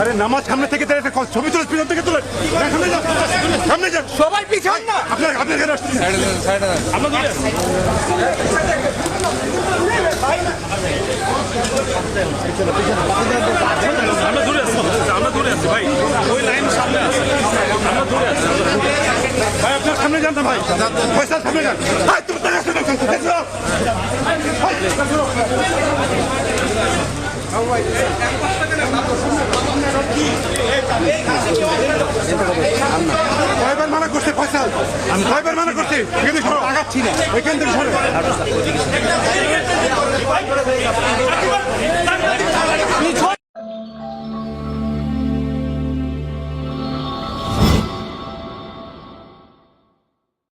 আরে নামাজ সামনে থেকে তার একটা ছবি তুলে পিছন থেকে তুলে। সামনে যান সামনে যান সবাই পিছন না। আপনার আপনার এখানে আসছেন আমরা দূরে। আছি আমরা দূরে আছি ভাই। ওই লাইন সামনে আছে। আমরা দূরে আছি ভাই আপনার সামনে যান না ভাই। পয়সা সামনে যান। কয়বার মানা করছে? পয়সা আমি কয়বার মানা করছি? এখানে আগাচ্ছি না ওইখান থেকে সরো।